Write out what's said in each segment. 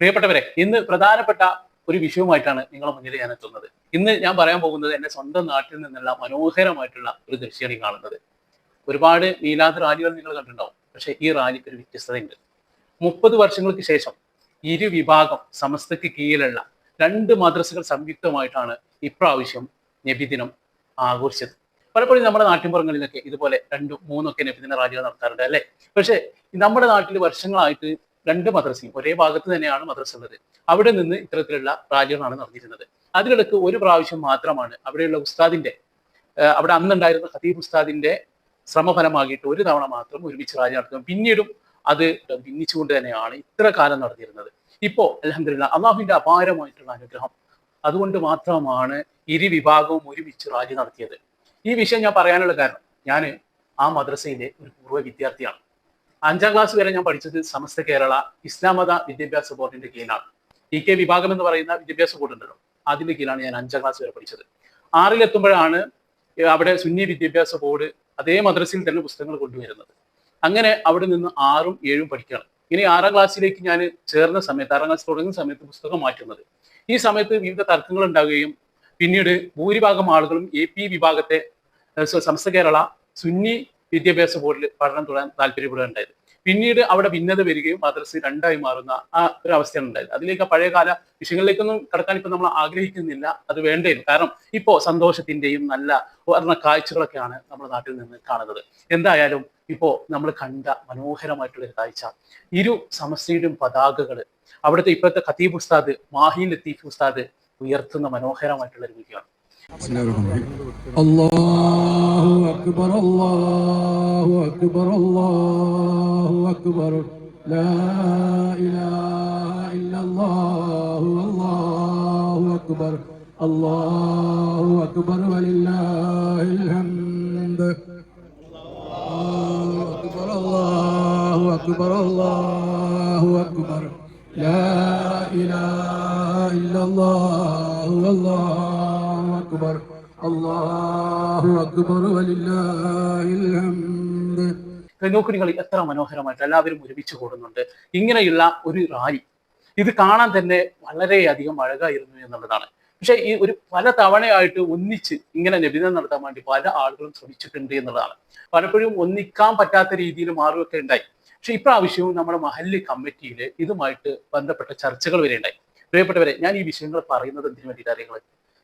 പ്രിയപ്പെട്ടവരെ ഇന്ന് പ്രധാനപ്പെട്ട ഒരു വിഷയവുമായിട്ടാണ് നിങ്ങളെ മുന്നിൽ ഞാൻ എത്തുന്നത്. ഇന്ന് ഞാൻ പറയാൻ പോകുന്നത് എന്റെ സ്വന്തം നാട്ടിൽ നിന്നുള്ള മനോഹരമായിട്ടുള്ള ഒരു ദൃശ്യമാണ് കാണുന്നത്. ഒരുപാട് മീലാദ് റാലികൾ നിങ്ങൾ കണ്ടിട്ടുണ്ടാവും. പക്ഷെ ഈ റാലിക്ക് ഒരു വ്യത്യസ്തതയുണ്ട്. മുപ്പത് വർഷങ്ങൾക്ക് ശേഷം ഇരു വിഭാഗം സമസ്തയ്ക്ക് കീഴിലുള്ള രണ്ട് മദ്രസകൾ സംയുക്തമായിട്ടാണ് ഇപ്രാവശ്യം നബിദിനം ആഘോഷിച്ചത്. പലപ്പോഴും നമ്മുടെ നാട്ടിൻപുറങ്ങളിലൊക്കെ ഇതുപോലെ രണ്ടും മൂന്നൊക്കെ നബിദിന റാലികൾ നടത്താറുണ്ട് അല്ലെ? പക്ഷേ നമ്മുടെ നാട്ടിൽ വർഷങ്ങളായിട്ട് രണ്ട് മദ്രസയും ഒരേ ഭാഗത്ത് തന്നെയാണ് മദ്രസ ഉള്ളത്. അവിടെ നിന്ന് ഇത്തരത്തിലുള്ള റാലികളാണ് നടന്നിരുന്നത്. അതിനിടക്ക് ഒരു പ്രാവശ്യം മാത്രമാണ് അവിടെയുള്ള ഉസ്താദിന്റെ അവിടെ അന്നുണ്ടായിരുന്ന ഖതീബ് ഉസ്താദിന്റെ ശ്രമഫലമാകിയിട്ട് ഒരു തവണ മാത്രം ഒരുമിച്ച് റാലി നടത്തും പിന്നീടും അത് ഭിന്നിച്ചുകൊണ്ട് തന്നെയാണ് ഇത്ര കാലം നടന്നിരുന്നത്. ഇപ്പോ അലഹമില്ല അള്ളാഹുവിന്റെ അപാരമായിട്ടുള്ള അനുഗ്രഹം. അതുകൊണ്ട് മാത്രമാണ് ഇരു വിഭാഗവും ഒരുമിച്ച് റാലി നടത്തിയത്. ഈ വിഷയം ഞാൻ പറയാനുള്ള കാരണം ഞാൻ ആ മദ്രസയിലെ ഒരു പൂർവ വിദ്യാർത്ഥിയാണ്. അഞ്ചാം ക്ലാസ് വരെ ഞാൻ പഠിച്ചത് സമസ്ത കേരള ഇസ്ലാമത വിദ്യാഭ്യാസ ബോർഡിന്റെ കീഴിലാണ്. ഇ കെ വിഭാഗം എന്ന് പറയുന്ന വിദ്യാഭ്യാസ ബോർഡ് ഉണ്ടല്ലോ അതിന്റെ കീഴിലാണ് ഞാൻ അഞ്ചാം ക്ലാസ് വരെ പഠിച്ചത്. ആറിലെത്തുമ്പോഴാണ് അവിടെ സുന്നി വിദ്യാഭ്യാസ ബോർഡ് അതേ മദ്രസയിൽ തന്നെ പുസ്തകങ്ങൾ കൊണ്ടുവരുന്നത്. അങ്ങനെ അവിടെ നിന്ന് ആറും ഏഴും പഠിക്കണം ഇനി ആറാം ക്ലാസ്സിലേക്ക് ഞാൻ ചേർന്ന സമയത്ത് ആറാം ക്ലാസ് തുടങ്ങുന്ന സമയത്ത് പുസ്തകം മാറ്റുന്നത്. ഈ സമയത്ത് വിവിധ തർക്കങ്ങൾ ഉണ്ടാവുകയും പിന്നീട് ഭൂരിഭാഗം ആളുകളും എ പി വിഭാഗത്തെ സംസ്ഥ കേരള സുന്നി വിദ്യാഭ്യാസ ബോർഡിൽ പഠനം തുടരാൻ താല്പര്യപ്പെടുകയുണ്ടായത് പിന്നീട് അവിടെ ഭിന്നത വരികയും മദ്രസ രണ്ടായി മാറുന്ന ആ ഒരു അവസ്ഥയാണ് ഉണ്ടായത് അതിലേക്ക് പഴയകാല വിഷയങ്ങളിലേക്കൊന്നും കടക്കാൻ ഇപ്പൊ നമ്മൾ ആഗ്രഹിക്കുന്നില്ല. അത് വേണ്ടേ കാരണം ഇപ്പോൾ സന്തോഷത്തിന്റെയും നല്ല വർണ കാഴ്ചകളൊക്കെയാണ് നമ്മുടെ നാട്ടിൽ നിന്ന് കാണുന്നത്. എന്തായാലും ഇപ്പോൾ നമ്മൾ കണ്ട മനോഹരമായിട്ടുള്ള ഒരു കാഴ്ച. ഇരു സമസ്തയുടെയും പതാകകൾ അവിടുത്തെ ഇപ്പോഴത്തെ ഖത്തീബ് ഉസ്താദ് മാഹി ലത്തീഫ് ഉസ്താദ് ഉയർത്തുന്ന മനോഹരമായിട്ടുള്ള ഒരു വീഡിയോ ആണ് بسم الله الرحمن الرحيم الله أكبر الله أكبر الله أكبر لا إله إلا الله الله أكبر الله أكبر ولله الحمد الله أكبر الله أكبر الله أكبر لا إله إلا الله والله أكبر الله أكبر ولله الحمد നോക്കൂ നിങ്ങൾ എത്ര മനോഹരമായിട്ട് എല്ലാവരും ഒരുമിച്ച് കൂടുന്നുണ്ട് ഇങ്ങനെയുള്ള ഒരു റാലി ഇത് കാണാൻ തന്നെ വളരെയധികം അഴകായിരുന്നു എന്നുള്ളതാണ് പക്ഷെ ഈ ഒരു പല തവണയായിട്ട് ഒന്നിച്ച് ഇങ്ങനെ നബിദിനം നടത്താൻ വേണ്ടി പല ആളുകളും ശ്രമിച്ചിട്ടുണ്ട് എന്നുള്ളതാണ് പലപ്പോഴും ഒന്നിക്കാൻ പറ്റാത്ത രീതിയിൽ മാറുകയൊക്കെ ഉണ്ടായി പക്ഷെ ഇപ്രാവശ്യവും നമ്മുടെ മഹല്ല് കമ്മിറ്റിയിൽ ഇതുമായിട്ട് ബന്ധപ്പെട്ട ചർച്ചകൾ വരെ ഉണ്ടായി പ്രിയപ്പെട്ടവരെ ഞാൻ ഈ വിഷയങ്ങൾ പറയുന്നത് എന്തിനു വേണ്ടിയിട്ട് അറിയങ്ങൾ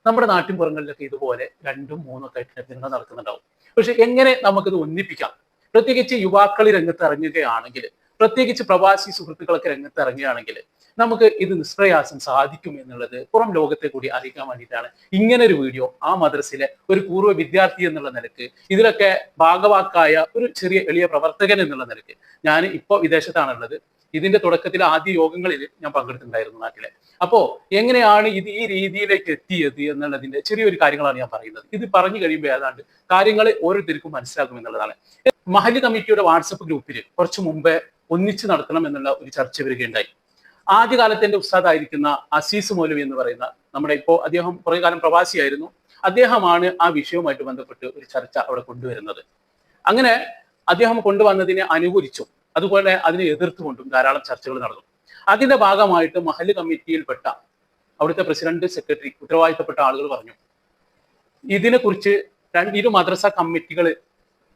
നമ്മുടെ നാട്ടിൻ പുറങ്ങളിലൊക്കെ ഇതുപോലെ രണ്ടും മൂന്നും ഒക്കെ ആയിട്ട് നബിദിനം നടക്കുന്നുണ്ടാവും. പക്ഷെ എങ്ങനെ നമുക്കിത് ഒന്നിപ്പിക്കാം? പ്രത്യേകിച്ച് യുവാക്കൾ രംഗത്ത് ഇറങ്ങുകയാണെങ്കിൽ പ്രത്യേകിച്ച് പ്രവാസി സുഹൃത്തുക്കളൊക്കെ രംഗത്ത് ഇറങ്ങുകയാണെങ്കിൽ നമുക്ക് ഇത് നിഷ്പ്രയാസം സാധിക്കും എന്നുള്ളത് പുറം ലോകത്തെ കൂടി അറിയിക്കാൻ വേണ്ടിയിട്ടാണ് ഇങ്ങനെ ഒരു വീഡിയോ ആ മദ്രസിലെ ഒരു പൂർവ വിദ്യാർത്ഥി എന്നുള്ള നിലയ്ക്ക് ഇതിലൊക്കെ ഭാഗവാക്കായ ഒരു ചെറിയ എളിയ പ്രവർത്തകൻ എന്നുള്ള നിലയ്ക്ക് ഞാൻ ഇപ്പോൾ വിദേശത്താണുള്ളത്. ഇതിന്റെ തുടക്കത്തിൽ ആദ്യ യോഗങ്ങളിൽ ഞാൻ പങ്കെടുത്തിട്ടുണ്ടായിരുന്നു നാട്ടിലെ. അപ്പോ എങ്ങനെയാണ് ഇത് ഈ രീതിയിലേക്ക് എത്തിയത് എന്നുള്ളതിന്റെ ചെറിയൊരു കാര്യങ്ങളാണ് ഞാൻ പറയുന്നത്. ഇത് പറഞ്ഞു കഴിയുമ്പോൾ ഏതാണ്ട് കാര്യങ്ങൾ ഓരോരുത്തർക്കും മനസ്സിലാക്കും എന്നുള്ളതാണ്. മഹല്ല് കമ്മിറ്റിയുടെ വാട്സപ്പ് ഗ്രൂപ്പിൽ കുറച്ച് മുമ്പേ ഒന്നിച്ചു നടത്തണം എന്നുള്ള ഒരു ചർച്ച വരികയുണ്ടായി. ആദ്യകാലത്ത് എന്റെ ഉസ്താദായിരിക്കുന്ന അസീസ് മൗലവി എന്ന് പറയുന്ന നമ്മുടെ ഇപ്പോ അദ്ദേഹം കുറെ കാലം പ്രവാസിയായിരുന്നു. അദ്ദേഹമാണ് ആ വിഷയവുമായിട്ട് ബന്ധപ്പെട്ട് ഒരു ചർച്ച അവിടെ കൊണ്ടുവരുന്നത്. അങ്ങനെ അദ്ദേഹം കൊണ്ടുവന്നതിനെ അനുകൂലിച്ചും അതുപോലെ അതിനെ എതിർത്തുകൊണ്ടും ധാരാളം ചർച്ചകൾ നടന്നു. അതിന്റെ ഭാഗമായിട്ട് മഹൽ കമ്മിറ്റിയിൽപ്പെട്ട അവിടുത്തെ പ്രസിഡന്റ് സെക്രട്ടറി ഉത്തരവാദിത്തപ്പെട്ട ആളുകൾ പറഞ്ഞു. ഇതിനെക്കുറിച്ച് ഇരു മദ്രസ കമ്മിറ്റികൾ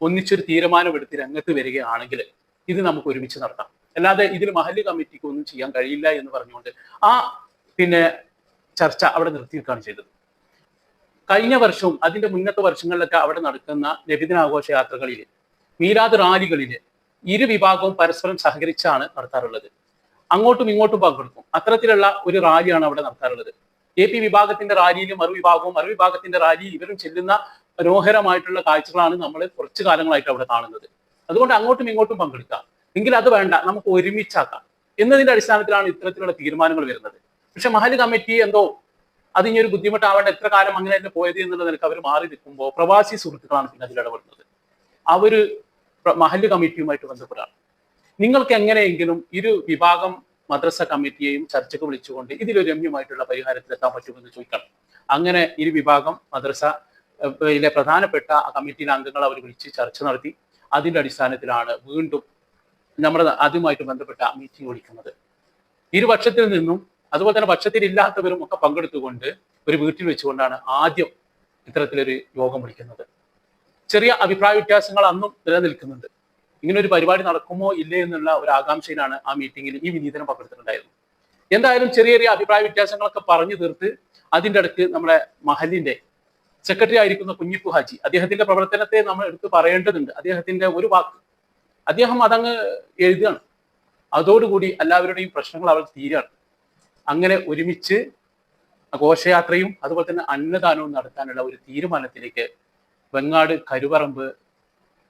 ഒന്നിച്ചൊരു തീരുമാനമെടുത്ത് രംഗത്ത് വരികയാണെങ്കിൽ ഇത് നമുക്ക് ഒരുമിച്ച് നടത്താം. അല്ലാതെ ഇതിൽ മഹല്ല് കമ്മിറ്റിക്ക് ഒന്നും ചെയ്യാൻ കഴിയില്ല എന്ന് പറഞ്ഞുകൊണ്ട് ആ പിന്നെ ചർച്ച അവിടെ നിർത്തിയിരിക്കുകയാണ് ചെയ്തത്. കഴിഞ്ഞ വർഷവും അതിന്റെ മുന്നത്തെ വർഷങ്ങളിലൊക്കെ അവിടെ നടക്കുന്ന നബിദിനാഘോഷ യാത്രകളിൽ മീലാദ് റാലികളിൽ ഇരു വിഭാഗവും പരസ്പരം സഹകരിച്ചാണ് നടത്താറുള്ളത്. അങ്ങോട്ടും ഇങ്ങോട്ടും പങ്കെടുക്കും. അത്തരത്തിലുള്ള ഒരു റാലിയാണ് അവിടെ നടത്താറുള്ളത്. എ പി വിഭാഗത്തിന്റെ വിഭാഗവും മറുവിഭാഗവും മറുവിഭാഗത്തിന്റെ റാലി ഇവരും ചെല്ലുന്ന മനോഹരമായിട്ടുള്ള കാഴ്ചകളാണ് നമ്മൾ കുറച്ചു കാലങ്ങളായിട്ട് അവിടെ കാണുന്നത്. അതുകൊണ്ട് അങ്ങോട്ടും ഇങ്ങോട്ടും പങ്കെടുക്കാം. എങ്കിൽ അത് വേണ്ട നമുക്ക് ഒരുമിച്ചാക്കാം. എന്നതിന്റെ അടിസ്ഥാനത്തിലാണ് ഇത്തരത്തിലുള്ള തീരുമാനങ്ങൾ വരുന്നത്. പക്ഷെ മഹൽ കമ്മിറ്റി എന്തോ അത് ഇനി ഒരു ബുദ്ധിമുട്ടാവേണ്ട എത്ര കാലം അങ്ങനെ തന്നെ പോയത് എന്നുള്ള നിലയ്ക്ക് അവർ മാറി നിൽക്കുമ്പോൾ പ്രവാസി സുഹൃത്തുക്കളാണ് പിന്നെ അതിൽ ഇടപെടുന്നത്. അവർ മഹല്ല് കമ്മിറ്റിയുമായിട്ട് ബന്ധപ്പെടാം. നിങ്ങൾക്ക് എങ്ങനെയെങ്കിലും ഇരു വിഭാഗം മദ്രസ കമ്മിറ്റിയെയും ചർച്ചയ്ക്ക് വിളിച്ചുകൊണ്ട് ഇതിലൊരു രമ്യമായിട്ടുള്ള പരിഹാരത്തിലെത്താൻ പറ്റുമെന്ന് ചോദിക്കണം അങ്ങനെ ഇരു വിഭാഗം മദ്രസ യിലെ പ്രധാനപ്പെട്ട കമ്മിറ്റിയിലെ അംഗങ്ങൾ അവർ വിളിച്ച് ചർച്ച നടത്തി. അതിന്റെ അടിസ്ഥാനത്തിലാണ് വീണ്ടും നമ്മുടെ അതുമായിട്ട് ബന്ധപ്പെട്ട മീറ്റിംഗ് വിളിക്കുന്നത്. ഇരുപക്ഷത്തിൽ നിന്നും അതുപോലെ തന്നെ പക്ഷത്തിൽ ഇല്ലാത്തവരും ഒക്കെ പങ്കെടുത്തുകൊണ്ട് ഒരു വീട്ടിൽ വെച്ചുകൊണ്ടാണ് ആദ്യം ഇത്തരത്തിലൊരു യോഗം വിളിക്കുന്നത്. ചെറിയ അഭിപ്രായ വ്യത്യാസങ്ങൾ അന്നും നിലനിൽക്കുന്നുണ്ട്. ഇങ്ങനെ ഒരു പരിപാടി നടക്കുമോ ഇല്ലേ എന്നുള്ള ഒരു ആകാംക്ഷയിലാണ് ആ മീറ്റിംഗിൽ ഈ വിനീതനം പങ്കെടുത്തിട്ടുണ്ടായിരുന്നു എന്തായാലും ചെറിയ ചെറിയ അഭിപ്രായ വ്യത്യാസങ്ങളൊക്കെ പറഞ്ഞു തീർത്ത് അതിന്റെ അടുത്ത് നമ്മുടെ മഹലിന്റെ സെക്രട്ടറി ആയിരിക്കുന്ന കുഞ്ഞിപ്പു ഹാജി അദ്ദേഹത്തിന്റെ പ്രവർത്തനത്തെ നമ്മൾ എടുത്ത് പറയേണ്ടതുണ്ട്. അദ്ദേഹത്തിന്റെ ഒരു വാക്ക് അദ്ദേഹം അതങ്ങ് എഴുതുകയാണ്. അതോടുകൂടി എല്ലാവരുടെയും പ്രശ്നങ്ങൾ അവർ തീരാണ് അങ്ങനെ ഒരുമിച്ച് ഘോഷയാത്രയും അതുപോലെ തന്നെ അന്നദാനവും നടത്താനുള്ള ഒരു തീരുമാനത്തിലേക്ക് വെങ്ങാട് കരുവറമ്പ്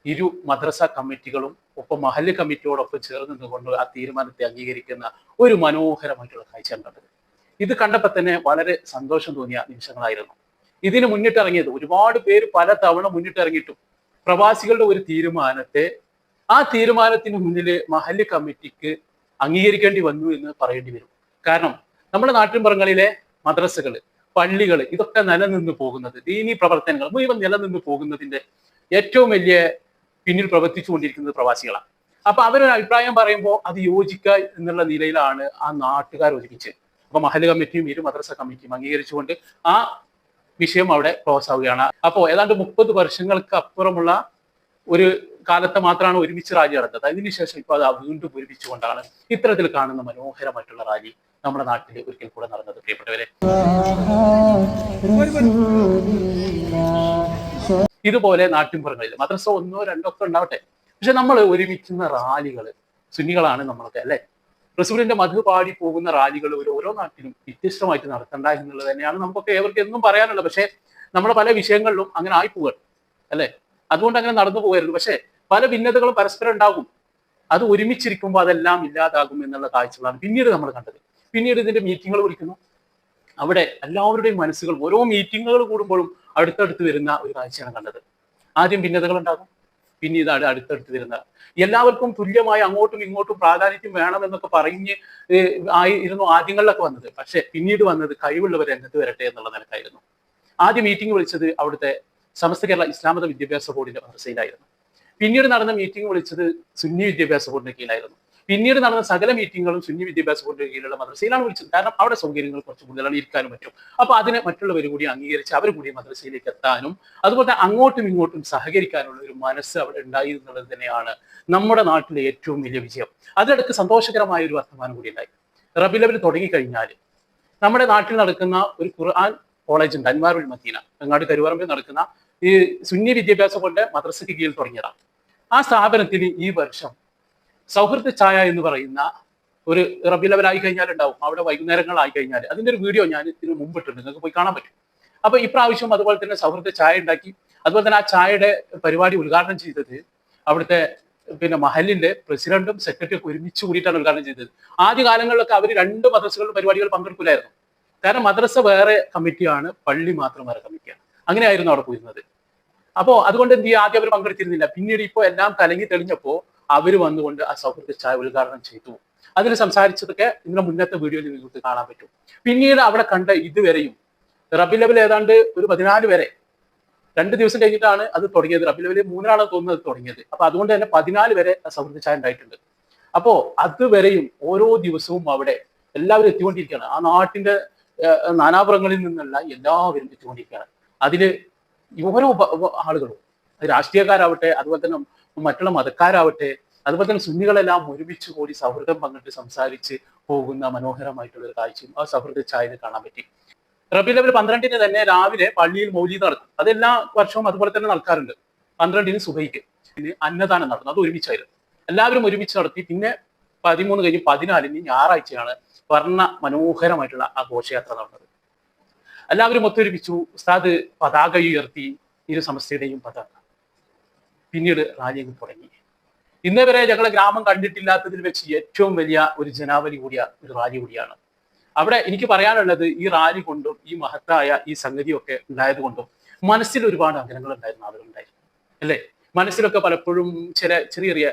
ഇരു മദ്രസ കമ്മിറ്റികളും ഒപ്പം മഹല്ല് കമ്മിറ്റിയോടൊപ്പം ചേർന്ന് നിന്നുകൊണ്ട് ആ തീരുമാനത്തെ അംഗീകരിക്കുന്ന ഒരു മനോഹരമായിട്ടുള്ള കാഴ്ച കണ്ടത് ഇത് കണ്ടപ്പോൾ തന്നെ വളരെ സന്തോഷം തോന്നിയ നിമിഷങ്ങളായിരുന്നു. ഇതിന് മുന്നിട്ടിറങ്ങിയത് ഒരുപാട് പേര് പല തവണ മുന്നിട്ടിറങ്ങിയിട്ടും പ്രവാസികളുടെ ഒരു തീരുമാനത്തെ ആ തീരുമാനത്തിന് മുന്നിൽ മഹല്ല് കമ്മിറ്റിക്ക് അംഗീകരിക്കേണ്ടി വന്നു എന്ന് പറയേണ്ടി വരും. കാരണം നമ്മുടെ നാട്ടിൻപുറങ്ങളിലെ മദ്രസകൾ പള്ളികൾ ഇതൊക്കെ നിലനിന്ന് പോകുന്നത്. ദീനി പ്രവർത്തനങ്ങൾ മുഴുവൻ നിലനിന്ന് പോകുന്നതിന്റെ ഏറ്റവും വലിയ പിന്നിൽ പ്രവർത്തിച്ചു കൊണ്ടിരിക്കുന്നത് പ്രവാസികളാണ്. അപ്പൊ അവരൊരു അഭിപ്രായം പറയുമ്പോൾ അത് യോജിക്ക എന്നുള്ള നിലയിലാണ് ആ നാട്ടുകാർ ഒരുമിച്ച്. അപ്പൊ മഹൽ കമ്മിറ്റിയും ഇരു മദ്രസ കമ്മിറ്റിയും അംഗീകരിച്ചുകൊണ്ട് ആ വിഷയം അവിടെ ക്ലോസ് ആവുകയാണ്. അപ്പോൾ ഏതാണ്ട് മുപ്പത് വർഷങ്ങൾക്ക് അപ്പുറമുള്ള ഒരു കാലത്തെ മാത്രമാണ് ഒരുമിച്ച് റാലി നടന്നത്. അതിനുശേഷം ഇപ്പോൾ അത് വീണ്ടും ഒരുമിച്ചുകൊണ്ടാണ് ഇത്തരത്തിൽ കാണുന്ന മനോഹരമായിട്ടുള്ള റാലി നമ്മുടെ നാട്ടിൽ ഒരിക്കൽ കൂടെ നടന്നത്. പ്രിയപ്പെട്ടവരെ. ഇതുപോലെ നാട്ടിൻപുറങ്ങളിൽ മദ്രസ ഒന്നോ രണ്ടോ ഒക്കെ ഉണ്ടാവട്ടെ. പക്ഷെ നമ്മൾ ഒരുമിക്കുന്ന റാലികൾ സുന്നികളാണ് നമ്മളൊക്കെ അല്ലെ? റസൂലിന്റെ മധു പാടി പോകുന്ന റാലികൾ ഒരു ഓരോ നാട്ടിലും വ്യത്യസ്തമായിട്ട് നടത്തണ്ട എന്നുള്ളത് തന്നെയാണ് നമുക്കൊക്കെ ഏവർക്ക് എന്നും പറയാനുള്ളത്. പക്ഷെ നമ്മുടെ പല വിഷയങ്ങളിലും അങ്ങനെ ആയി പോകരുത് അല്ലെ? അതുകൊണ്ട് അങ്ങനെ നടന്നു പോകരുത്. പക്ഷെ പല ഭിന്നതകളും പരസ്പരം ഉണ്ടാകും. അത് ഒരുമിച്ചിരിക്കുമ്പോൾ അതെല്ലാം ഇല്ലാതാകും എന്നുള്ള കാഴ്ചകളാണ് പിന്നീട് നമ്മൾ കണ്ടത്. പിന്നീട് ഇതിന്റെ മീറ്റിങ്ങുകൾ വിളിക്കുന്നു. അവിടെ എല്ലാവരുടെയും മനസ്സുകൾ ഓരോ മീറ്റിങ്ങുകൾ കൂടുമ്പോഴും അടുത്തടുത്ത് വരുന്ന ഒരു കാഴ്ചയാണ് കണ്ടത്. ആദ്യം ഭിന്നതകൾ ഉണ്ടാകും പിന്നീട് അടുത്തടുത്ത് വരുന്ന എല്ലാവർക്കും തുല്യമായി അങ്ങോട്ടും ഇങ്ങോട്ടും പ്രാധാന്യം വേണമെന്നൊക്കെ പറഞ്ഞ് ആയിരുന്നു ആദ്യങ്ങളിലൊക്കെ വന്നത്. പക്ഷെ പിന്നീട് വന്നത് കഴിവുള്ളവർ രംഗത്ത് വരട്ടെ എന്നുള്ള നിലക്കായിരുന്നു. ആദ്യം മീറ്റിംഗ് വിളിച്ചത് അവിടുത്തെ സമസ്ത കേരള ഇസ്ലാമത വിദ്യാഭ്യാസ ബോർഡിന്റെ മദ്രസയിലായിരുന്നു. പിന്നീട് നടന്ന മീറ്റിംഗ് വിളിച്ചത് സുന്നി വിദ്യാഭ്യാസ ബോർഡിന്റെ കീഴിലായിരുന്നു. പിന്നീട് നടന്ന സകല മീറ്റിങ്ങുകളും സുന്നി വിദ്യാഭ്യാസ ബോർഡിന്റെ കീഴിലുള്ള മദ്രസയിലാണ് വിളിച്ചത്. കാരണം അവിടെ സൗകര്യങ്ങൾ കുറച്ച് കൂടുതലാണ് ഇരിക്കാനും പറ്റും. അപ്പൊ അതിനെ മറ്റുള്ളവർ കൂടി അംഗീകരിച്ച് അവർ കൂടി മദ്രസയിലേക്ക് എത്താനും അതുപോലെ തന്നെ അങ്ങോട്ടും ഇങ്ങോട്ടും സഹകരിക്കാനുള്ള ഒരു മനസ്സ് അവിടെ ഉണ്ടായി എന്നുള്ളത് തന്നെയാണ് നമ്മുടെ നാട്ടിലെ ഏറ്റവും വലിയ വിജയം. അതിനിടയ്ക്ക് സന്തോഷകരമായ ഒരു വർത്തമാനം കൂടി ഉണ്ടായി. റബി ലെവൽ തുടങ്ങിക്കഴിഞ്ഞാൽ നമ്മുടെ നാട്ടിൽ നടക്കുന്ന ഒരു ഖുർആൻ കോളേജ് ഉണ്ട് അൻവാറുൽ മദീന. അങ്ങാട് കരുവറമ്പിൽ നടക്കുന്ന ഈ സുന്നി വിദ്യാഭ്യാസം കൊണ്ട് മദ്രസയ്ക്ക് കീഴിൽ തുടങ്ങിയതാണ്. ആ സ്ഥാപനത്തിന് ഈ വർഷം സൗഹൃദ ഛായ എന്ന് പറയുന്ന ഒരു റബി ലെവൽ ആയി കഴിഞ്ഞാൽ ഉണ്ടാവും അവിടെ വൈകുന്നേരങ്ങളായി കഴിഞ്ഞാൽ അതിന്റെ ഒരു വീഡിയോ ഞാൻ ഇതിന് മുമ്പിട്ടുണ്ട് നിങ്ങൾക്ക് പോയി കാണാൻ പറ്റും. അപ്പൊ ഇപ്രാവശ്യം അതുപോലെ തന്നെ സൗഹൃദ ചായ ഉണ്ടാക്കി. അതുപോലെ തന്നെ ആ ചായയുടെ പരിപാടി ഉദ്ഘാടനം ചെയ്തത് അവിടുത്തെ പിന്നെ മഹലിന്റെ പ്രസിഡന്റും സെക്രട്ടറിയും ഒക്കെ ഒരുമിച്ച് കൂടിയിട്ടാണ് ഉദ്ഘാടനം ചെയ്തത്. ആദ്യ കാലങ്ങളിലൊക്കെ അവർ രണ്ട് മദ്രസകളുടെ പരിപാടികൾ പങ്കെടുക്കില്ലായിരുന്നു കാരണം മദ്രസ വേറെ കമ്മിറ്റിയാണ് പള്ളി മാത്രം വേറെ കമ്മിറ്റിയാണ്. അങ്ങനെയായിരുന്നു അവിടെ പോയിരുന്നത്. അപ്പോ അതുകൊണ്ട് എന്ത് ചെയ്യുക ആദ്യം അവർ പങ്കെടുത്തിരുന്നില്ല. പിന്നീട് ഇപ്പോൾ എല്ലാം കലങ്ങി തെളിഞ്ഞപ്പോ അവർ വന്നുകൊണ്ട് ആ സൗഹൃദ ചായ ഉദ്ഘാടനം ചെയ്തു. അതിൽ സംസാരിച്ചതൊക്കെ നിങ്ങളുടെ മുന്നത്തെ വീഡിയോയിൽ നിങ്ങൾക്ക് കാണാൻ പറ്റും. പിന്നീട് അവിടെ കണ്ട ഇതുവരെയും റബി ലെവൽ ഏതാണ്ട് ഒരു പതിനാല് വരെ രണ്ട് ദിവസം കഴിഞ്ഞിട്ടാണ് അത് തുടങ്ങിയത്. റബി ലെവൽ മൂന്നാളാണ് തോന്നുന്നത് തുടങ്ങിയത്. അപ്പൊ അതുകൊണ്ട് തന്നെ പതിനാല് വരെ സൗഹൃദ ചായ ഉണ്ടായിട്ടുണ്ട്. അപ്പോ അതുവരെയും ഓരോ ദിവസവും അവിടെ എല്ലാവരും എത്തിക്കൊണ്ടിരിക്കുകയാണ്. ആ നാട്ടിന്റെ നാനാപുറങ്ങളിൽ നിന്നുള്ള എല്ലാവരും എത്തിക്കൊണ്ടിരിക്കുകയാണ്. അതിൽ ഓരോ ആളുകളും രാഷ്ട്രീയക്കാരാവട്ടെ അതുപോലെ തന്നെ മറ്റുള്ള മതക്കാരാവട്ടെ അതുപോലെ തന്നെ സുന്നികളെല്ലാം ഒരുമിച്ച് കൂടി സൗഹൃദം പങ്കിട്ട് സംസാരിച്ച് പോകുന്ന മനോഹരമായിട്ടുള്ള ഒരു കാഴ്ചയും ആ സൗഹൃദ ചായന് കാണാൻ പറ്റി. റബി ലെവൽ പന്ത്രണ്ടിന് തന്നെ രാവിലെ പള്ളിയിൽ മൗലീദ് നടത്തും. അതെല്ലാ വർഷവും അതുപോലെ തന്നെ നടക്കാറുണ്ട്. പന്ത്രണ്ടിന് സുബൈക്ക്. പിന്നെ അന്നദാനം നടത്തും. അത് ഒരുമിച്ചായിരുന്നു. എല്ലാവരും ഒരുമിച്ച് നടത്തി. പിന്നെ പതിമൂന്ന് കഴിഞ്ഞ് പതിനാലിന് ഞായറാഴ്ചയാണ് വർണ മനോഹരമായിട്ടുള്ള ആ ഘോഷയാത്ര നടന്നത്. എല്ലാവരും ഒത്തൊരുമിച്ചു. ഉസ്താദ് പതാക ഉയർത്തി ഇരു സമസ്തയുടെയും പതാക. പിന്നീട് റാലിയങ്ങ് തുടങ്ങി. ഇന്നേ വരെ ഞങ്ങളെ ഗ്രാമം കണ്ടിട്ടില്ലാത്തതിൽ വെച്ച് ഏറ്റവും വലിയ ഒരു ജനാവലി കൂടിയ ഒരു റാലി കൂടിയാണ്. അവിടെ എനിക്ക് പറയാനുള്ളത് ഈ റാലി കൊണ്ടും ഈ മഹത്തായ ഈ സംഗതിയൊക്കെ ഉണ്ടായത് കൊണ്ടും മനസ്സിൽ ഒരുപാട് അഗ്രഹങ്ങൾ ഉണ്ടായിരുന്ന ആളുകളുണ്ടായിരുന്നു അല്ലേ? മനസ്സിലൊക്കെ പലപ്പോഴും ചില ചെറിയ ചെറിയ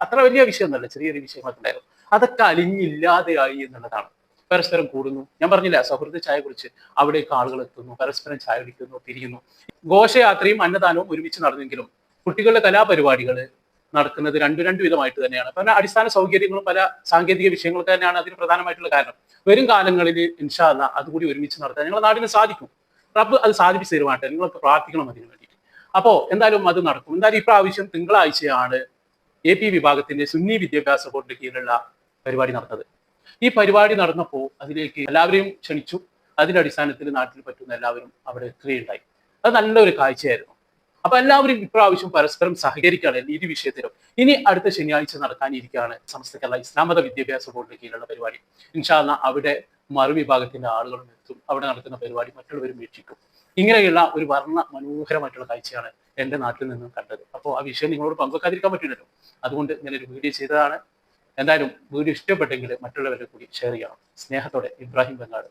അത്ര വലിയ വിഷയമൊന്നുമല്ല ചെറിയ ചെറിയ വിഷയങ്ങളൊക്കെ ഉണ്ടായിരുന്നു. അതൊക്കെ അലിഞ്ഞില്ലാതെയായി എന്നുള്ളതാണ്. പരസ്പരം കൂടുന്നു. ഞാൻ പറഞ്ഞില്ല സൗഹൃദ ചായ കുറിച്ച് അവിടേക്ക് ആളുകൾ എത്തുന്നു പരസ്പരം ചായ കുടിക്കുന്നു പിരിയുന്നു ഘോഷയാത്രയും അന്നദാനവും ഒരുമിച്ച് നടന്നെങ്കിലും കുട്ടികളുടെ കലാപരിപാടികൾ നടക്കുന്നത് രണ്ടു രണ്ട് വിധമായിട്ട് തന്നെയാണ്. പല അടിസ്ഥാന സൗകര്യങ്ങളും പല സാങ്കേതിക വിഷയങ്ങളൊക്കെ തന്നെയാണ് അതിന് പ്രധാനമായിട്ടുള്ള കാരണം. വരും കാലങ്ങളിൽ ഇൻഷാല്ല അതുകൂടി ഒരുമിച്ച് നടത്താൻ ഞങ്ങളുടെ നാടിന് സാധിക്കും. റബ്ബ് അത് സാധിപ്പിച്ച് തരുവാട്ടെ. നിങ്ങൾക്ക് പ്രാർത്ഥിക്കണം അതിന് വേണ്ടി അപ്പോ എന്തായാലും അത് നടക്കും. എന്തായാലും ഇപ്രാവശ്യം തിങ്കളാഴ്ചയാണ് എ പി വിഭാഗത്തിന്റെ സുന്നി വിദ്യാഭ്യാസ ബോർഡിന്റെ കീഴിലുള്ള പരിപാടി നടന്നത്. ഈ പരിപാടി നടന്നപ്പോൾ അതിലേക്ക് എല്ലാവരെയും ക്ഷണിച്ചു. അതിന്റെ അടിസ്ഥാനത്തിൽ നാട്ടിൽ പറ്റുന്ന എല്ലാവരും അവിടെ എത്തുകയുണ്ടായി. അത് നല്ലൊരു കാഴ്ചയായിരുന്നു. അപ്പൊ എല്ലാവരും ഇപ്രാവശ്യം പരസ്പരം സഹകരിക്കുകയാണ് ഈ വിഷയത്തിലും. ഇനി അടുത്ത ശനിയാഴ്ച നടക്കാനിരിക്കുകയാണ് സമസ്ത കേരള ഇസ്ലാമത വിദ്യാഭ്യാസ ബോർഡിന്റെ കീഴിലുള്ള പരിപാടി. ഇൻഷാല്ല അവിടെ മറുവിഭാഗത്തിന്റെ ആളുകളും എത്തും അവിടെ നടത്തുന്ന പരിപാടി മറ്റുള്ളവരും വീക്ഷിക്കും. ഇങ്ങനെയുള്ള ഒരു വർണ മനോഹരമായിട്ടുള്ള കാഴ്ചയാണ് എന്റെ നാട്ടിൽ നിന്നും കണ്ടത്. അപ്പോൾ ആ വിഷയം നിങ്ങളോട് പങ്കുവെക്കാതിരിക്കാൻ പറ്റില്ലല്ലോ. അതുകൊണ്ട് ഞാൻ ഒരു വീഡിയോ ചെയ്തതാണ്. എന്തായാലും വീഡിയോ ഇഷ്ടപ്പെട്ടെങ്കിൽ മറ്റുള്ളവരെ കൂടി ഷെയർ ചെയ്യണം. സ്നേഹത്തോടെ ഇബ്രാഹിം ബംഗാൾ.